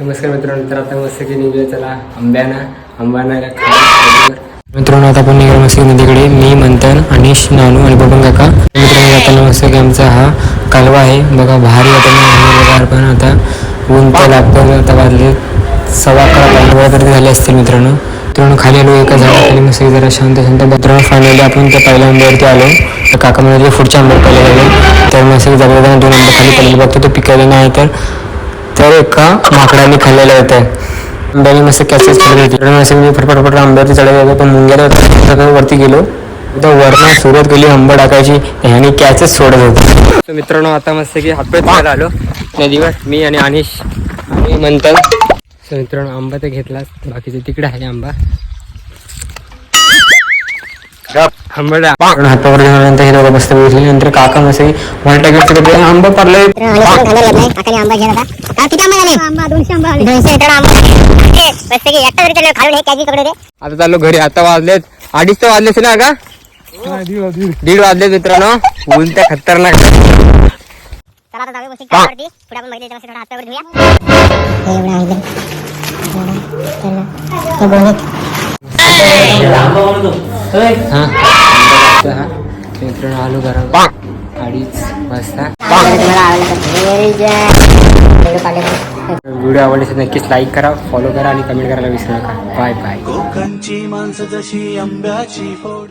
नमस्कार मित्रांनो तर आता मस्त की निघूया चला आंब्याना आंबाना मित्रांनो आता आपण निघालो मस्त नदीकडे. मी मंथन अनिश नानू आणि बबन काका. मित्रांनो जाताना मस्त की आमचा हा कालवा आहे. बघा भारी आता पण आता. ऊन तर लागतं आता वाजले सव्वा अकरा पंधरा तरी झाले असतील मित्रांनो. मित्रांनो खाली आलो एका झाडाखाली मस्त जरा शांत शांत. मित्रांनो फायनली आपण त्या पहिल्या आंब्यावरती आलो. तर काका म्हणजे पुढच्या आंब्यावर पहिले तर मस्त जबरदस्त दोन आंबे खाली पडले बघतो तो पिकायला नाही तर तर एका माकडाने खाल्लेलं होतं आंब्याने मस्त कॅचेस खेळत होती तर मस्त मी फटफट फटफट आंब्यावरती चढायला होतो पण मुंग्याला सगळं वरती गेलो। एकदा वरनं सुरुवात केली आंबा टाकायची ह्याने कॅचेस सोडत होते मित्रांनो आता मस्त की हातपाय धुवायला आलो। नदीवर मी आणि अनिश आणि म्हणतात सो मित्रांनो आंबा तर घेतलाच. बाकीचे तिकडे आहे आंबा. आंबा हातावर घेऊन हे दोघं मस्त बसले नंतर काका मस्त आंबा हा, हे आता चाललो घरी आता वाजलेत अडीच तर वाजलेच ना का दीड वाजले मित्रांनो ऊन त्या खतरनाक चला हा हा. मित्रांनो आलो घरा अडीच वाजता. व्हिडिओ आवडले तर नक्कीच लाईक करा फॉलो करा आणि कमेंट करायला विसरू नका. बाय बाय कोकणची माणसं जशी आंब्याची फोड